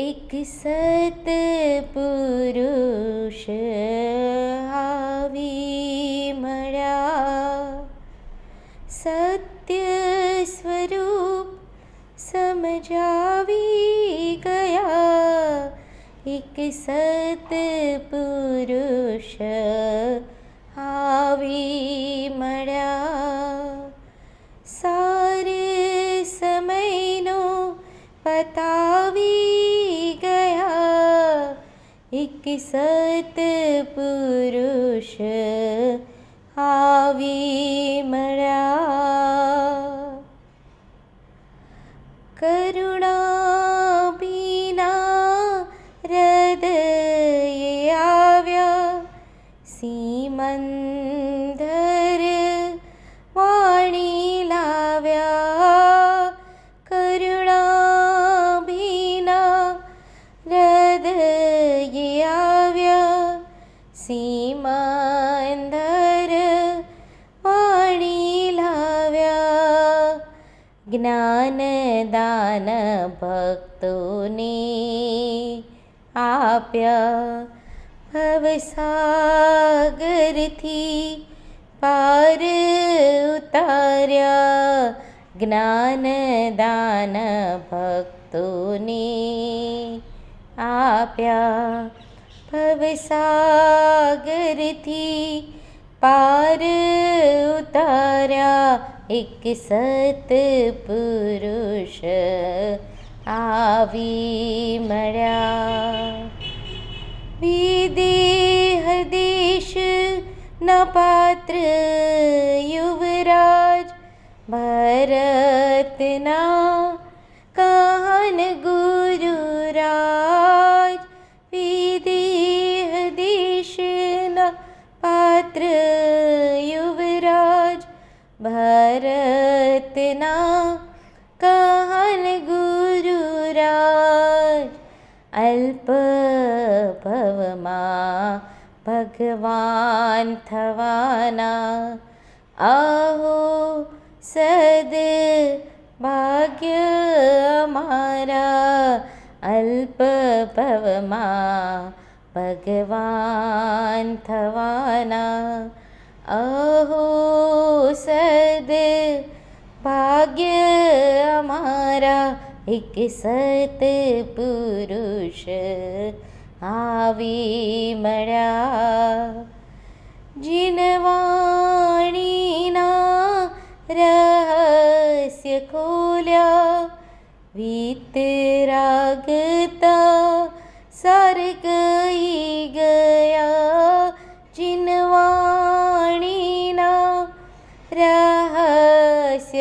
एक सत पुरुष हावी मळ्या सत्य स्वरूप समजावी गया। एक सत पुरुष कि सत्पुरुष आवि જ્ઞાનદાન ભક્તોને આપ્યા ભવસાગરથી પાર ઉતાર્યા જ્ઞાનદાન ભક્તોને આપ્યા ભવસાગરથી पार उतारा एक सत पुरुष आवी आ विदेह देश न पात्र युवराज भरतना रतना, कहन गुरुराज अल्प भवमा भगवान थवाना। आहो सद भाग्य मारा अल्प भवमा भगवान थवाना। आहो सद ભાગ્ય અમારા એક સતપુરુષ આવી મળ્યા. જીનવાણીના રહસ્ય ખોલ્યા. વિતરાગતા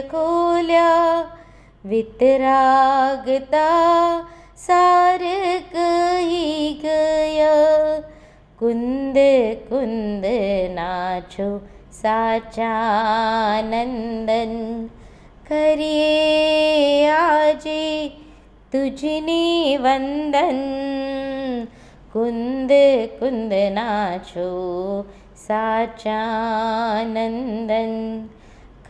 कोल्या वितरागता सार कही गया। कुंद कुंद नाचो साचानंदन करिए आजे तुझनी वंदन कुंद कुंद नाचो साचानंदन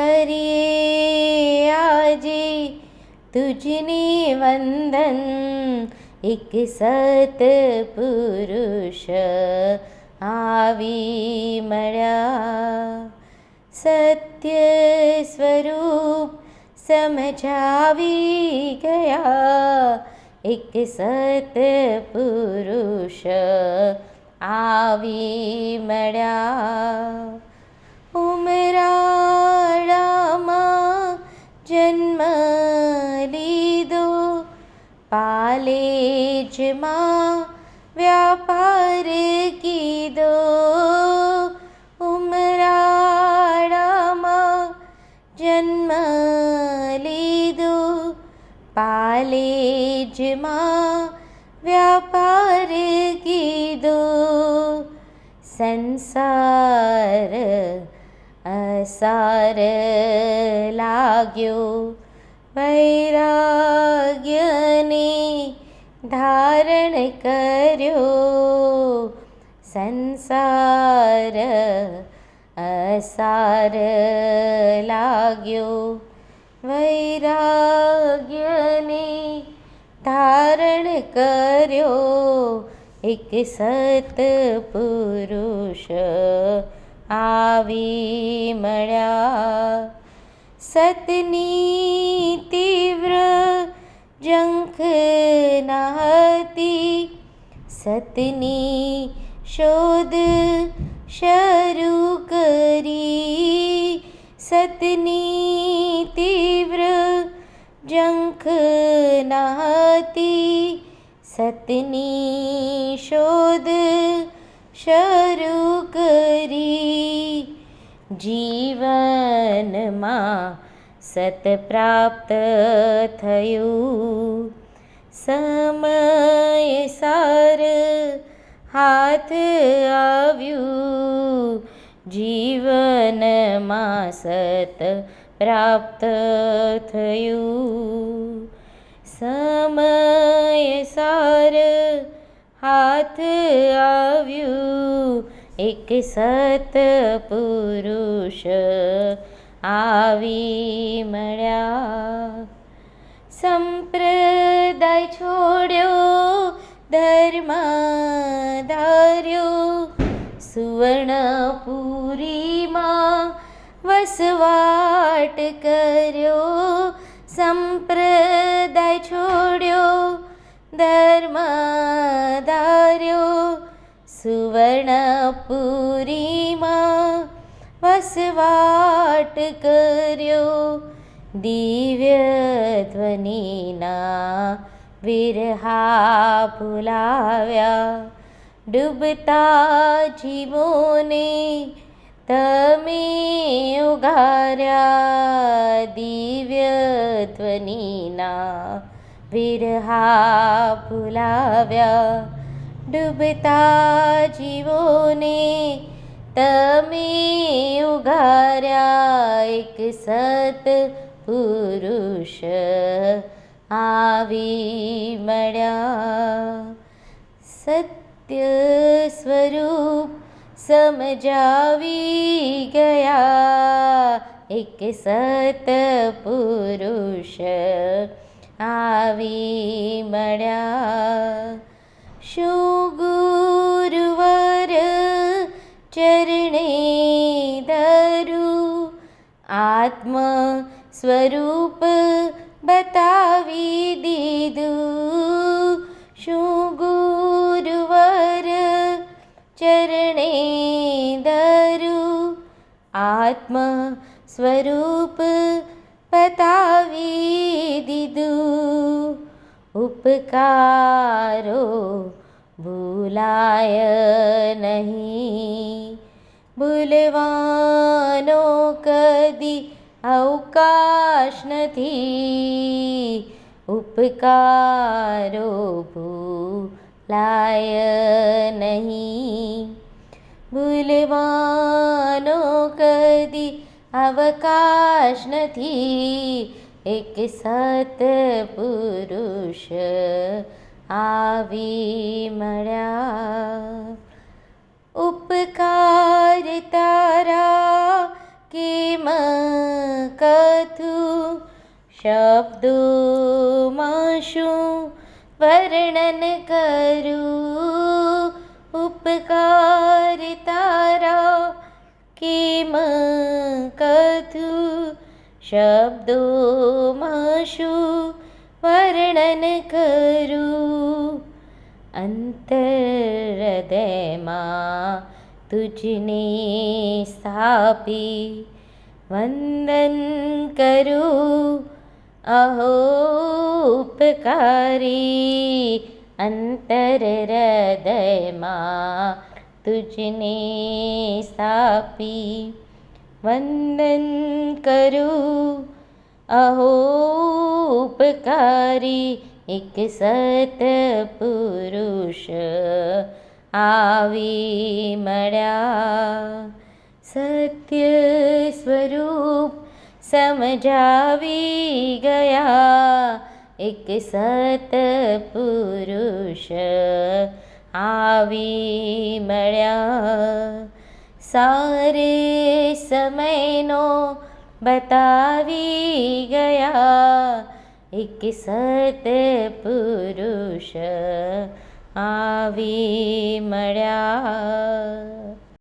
કરીએ આજે તુજને વંદન. એક સત પુરુષ આવી મળ્યા. સત્ય સ્વરૂપ સમજાવી ગયા. એક સત પુરુષ આવી મળ્યા. પાલેજમાં વ્યાપાર કીધો ઉમરાળામાં જન્મ લીધો. પાલેજમાં વ્યાપાર કીધો સંસાર અસાર લાગ્યો. વૈરાગ્યને ધારણ કર્યો સંસાર અસાર લાગ્યો વૈરાગ્યને ધારણ કર્યો એક સત પુરુષ આવી મળ્યા સતની તીવ્ર जंख नहती, सतनी शोध शरु करी। सतनी तीव्र जंख नहती, सतनी शोध शरु करी। जीवन माँ સત પ્રાપ્ત થયું. સમય સાર હાથ આવ્યું. જીવનમાં સત પ્રાપ્ત થયું. સમય સાર હાથ આવ્યું. એક સત પુરુષ આવી મળ્યા. સંપ્રદાય છોડ્યો ધર્મ ધાર્યો. સુવર્ણપુરીમાં વસવાટ કર્યો. સંપ્રદાય છોડ્યો ધર્મ ધાર્યો. સુવર્ણપુરીમાં વસવાટ કર્યો. દિવ્ય ધ્વનિના વિરહા ભૂલાવ્યા. ડૂબતા જીવોને તમે ઉગાર્યા. દિવ્ય ધ્વનિના વિરહા ભૂલાવ્યા. ડૂબતા જીવોને તમે ઉઘાર્યા એક સત પુરુષ આવી મળ્યા. સત્ય સ્વરૂપ સમજાવી ગયા. એક સત પુરુષ આવી મળ્યા. શું ગુરુવર આત્મ સ્વરૂપ બતાવી દીધું શું ગુરુવર ચરણે ધરું આત્મ સ્વરૂપ બતાવી દીધું ઉપકારો ભૂલાય નહીં ભૂલવાનો કદી અવકાશ નથી ઉપકારો ભૂલાય નહીં ભૂલવાનો કદી અવકાશ નથી એક સત પુરુષ આવી મળ્યા શબ્દોમાં શું વર્ણન કરું ઉપકાર તારા કેમ કથું શબ્દોમાં શું વર્ણન કરું અંતરદયમાં તુજને સ્થાપી વંદન કરું अहोपकारी अन्तर हृदयमा ते सा पी वन्दन् करो। अहोपकारी एक सतपुरुष आविड्या सत्य स्वरूप સમજાવી ગયા. એક સત પુરુષ આવી મળ્યા. સારે સમયનો બતાવી ગયા. એક સત પુરુષ આવી મળ્યા.